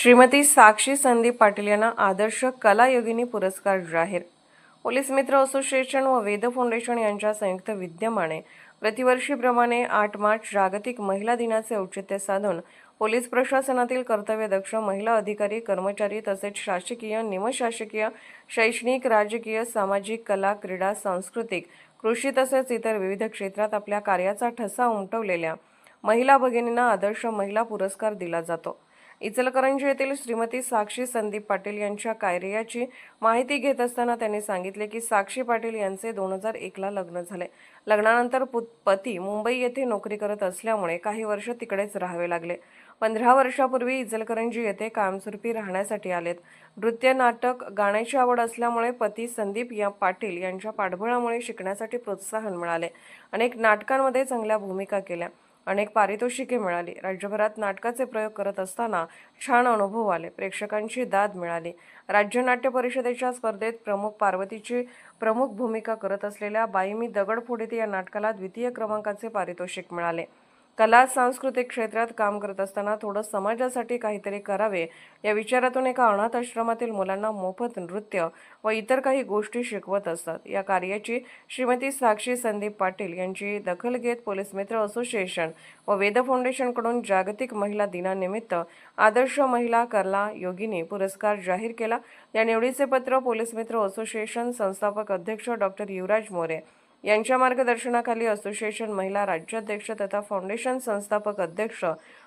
श्रीमती साक्षी संदीप पाटील यांना आदर्श कला योगिनी पुरस्कार जाहीर. पोलीस मित्र असोसिएशन व वेद फाउंडेशन यांच्या संयुक्त विद्यमाने प्रतिवर्षीप्रमाणे आठ मार्च जागतिक महिला दिनाचे औचित्य साधून पोलीस प्रशासनातील कर्तव्यदक्ष महिला अधिकारी कर्मचारी तसेच शासकीय निमशासकीय शैक्षणिक राजकीय सामाजिक कला क्रीडा सांस्कृतिक कृषी तसेच इतर विविध क्षेत्रात आपल्या कार्याचा ठसा उमटवलेल्या महिला भगिनींना आदर्श महिला पुरस्कार दिला जातो. इचलकरंजी येथील श्रीमती साक्षी संदीप पाटील यांच्या कार्याची माहिती घेत असताना त्यांनी सांगितले की साक्षी पाटील यांचे दोन हजार एकला लग्न झाले. लग्नानंतर पुत- पती मुंबई येथे नोकरी करत असल्यामुळे काही वर्ष तिकडेच राहावे लागले. पंधरा वर्षापूर्वी इचलकरंजी येथे कायमस्वरूपी राहण्यासाठी आलेत. नृत्य नाटक गाण्याची आवड असल्यामुळे पती संदीप या पाटील यांच्या पाठबळामुळे शिकण्यासाठी प्रोत्साहन मिळाले. अनेक नाटकांमध्ये चांगल्या भूमिका केल्या. अनेक पारितोषिके मिळाली. राज्यभरात नाटकाचे प्रयोग करत असताना छान अनुभव आले. प्रेक्षकांची दाद मिळाली. राज्य नाट्य परिषदेच्या स्पर्धेत प्रमुख पार्वतीची प्रमुख भूमिका करत असलेल्या बाईमी दगड फोडीत या नाटकाला द्वितीय क्रमांकाचे पारितोषिक मिळाले. कला सांस्कृतिक क्षेत्रात काम करत असताना थोडं समाजासाठी काहीतरी करावे या विचारातून एका अनाथ आश्रमातील मुलांना मोफत नृत्य व इतर काही गोष्टी शिकवत असतात. या कार्याची श्रीमती साक्षी संदीप पाटील यांची दखल घेत पोलीस मित्र असोसिएशन व वेद फाउंडेशनकडून जागतिक महिला दिनानिमित्त आदर्श महिला कला योगिनी पुरस्कार जाहीर केला. या निवडीचे पत्र पोलीस मित्र असोसिएशन संस्थापक अध्यक्ष डॉक्टर युवराज मोरे यांच्या मार्गदर्शनाखाली असोसिएशन महिला राज्याध्यक्ष तथा फाउंडेशन संस्थापक अध्यक्ष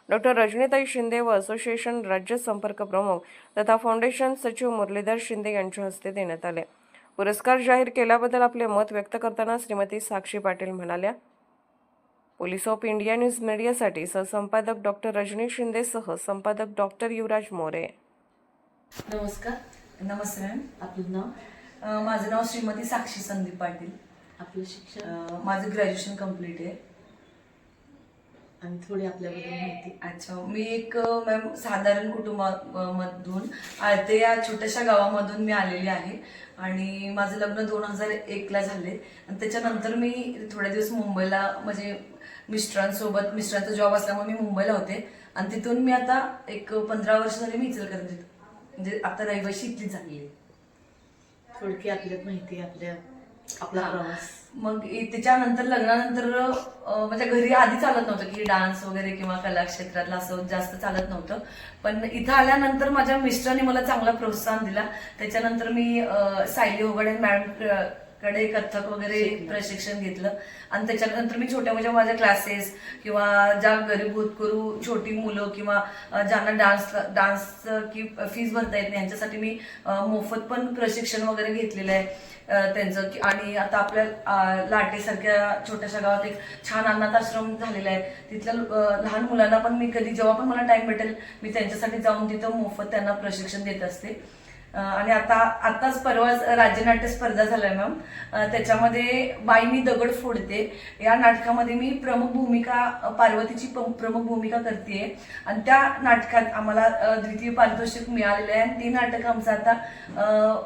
डॉक्टर रजनीताई शिंदे व असोसिएशन राज्य संपर्क प्रमुख तथा फाउंडेशन सचिव मुरलीधर शिंदे यांच्या हस्ते देण्यात आले. पुरस्कार जाहीर केल्याबद्दल आपले मत व्यक्त करताना श्रीमती साक्षी पाटील म्हणाल्या पोलीस ऑफ इंडिया न्यूज मीडियासाठी सहसंपादक डॉक्टर रजनी शिंदेसह संपादक डॉक्टर युवराज मोरे. नमस्कार. नमस्कार आपलं नाव? माझं नाव श्रीमती साक्षी संदीप पाटील. आपलं शिक्षण? माझं ग्रॅज्युएशन कंप्लीट आहे. आणि थोडी आपल्याबद्दल माहिती. अच्छा मी एक मॅम साधारण कुटुंबामधून आळते या छोट्याशा गावामधून मी आलेली आहे. आणि माझं लग्न दोन हजार एकला झाले. आणि त्याच्यानंतर मी थोड्या दिवस मुंबईला म्हणजे मिस्टरांसोबत मिस्टरांचा जॉब असल्यामुळे मी मुंबईला होते. आणि तिथून मी आता एक पंधरा वर्ष झाली मी इचलकरंजीत. म्हणजे आता रहिवाशी इथली झाली आहे. थोडकी आपल्यात माहिती आपल्या आपला. प्रवास मग त्याच्यानंतर लग्नानंतर माझ्या घरी आधी चालत नव्हतं की डान्स वगैरे किंवा कला क्षेत्रातलं असं जास्त चालत नव्हतं. पण इथं आल्यानंतर माझ्या मिस्टरांनी मला चांगला प्रोत्साहन दिला. त्याच्यानंतर मी सायली होगडे मॅडम कडे कथ्थक वगैरे. प्रशिक्षण घेतलं. आणि त्याच्यानंतर मी छोट्या मोठ्या माझ्या क्लासेस किंवा ज्या गरीब होतकरू छोटी मुलं किंवा ज्यांना डान्स डान्स की फीस भरता येत नाही यांच्यासाठी मी मोफत पण प्रशिक्षण वगैरे घेतलेलं आहे. त्यांचं की- आणि आता आपल्या लाटेसारख्या छोट्याशा गावात एक छान अनाथ आश्रम झालेला आहे. तिथल्या लहान मुलांना पण मी कधी जेव्हा पण मला टाइम भेटेल मी त्यांच्यासाठी जाऊन तिथं मोफत त्यांना प्रशिक्षण देत असते. आणि आता आताच परवाच राज्यनाट्य स्पर्धा झाल्या मॅम. त्याच्यामध्ये बाई मी दगड फोडते. या नाटकामध्ये मी प्रमुख भूमिका पार्वतीची प्रमुख भूमिका करते आणि त्या नाटकात आम्हाला द्वितीय पारितोषिक मिळालेलं आहे. आणि ते नाटक आमचं आता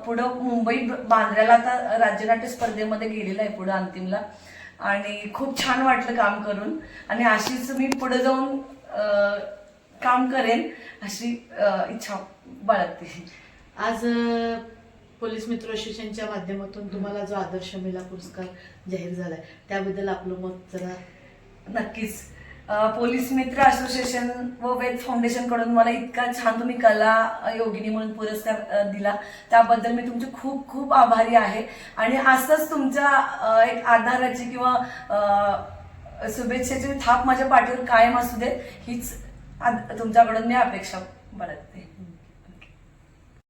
पुढं मुंबई बांद्र्याला आता राज्यनाट्य स्पर्धेमध्ये गेलेलं आहे पुढं अंतिमला. आणि खूप छान वाटलं काम करून. आणि अशीच मी पुढे जाऊन काम करेन अशी इच्छा बाळगते. आज पोलीस मित्र असोसिएशनच्या माध्यमातून तुम्हाला जो आदर्श मिला पुरस्कार जाहीर झालाय त्याबद्दल आपलं मत जरा नक्कीच. पोलीस मित्र असोसिएशन व वेद फाउंडेशनकडून मला इतका छान तुम्ही कला योगिनी म्हणून पुरस्कार दिला. त्याबद्दल मी तुमचे खूप खूप आभारी आहे. आणि असंच तुमच्या एक आधाराची किंवा शुभेच्छेची थाप माझ्या पाठीवर कायम असू दे हीच आद- तुमच्याकडून मी अपेक्षा बाळगते.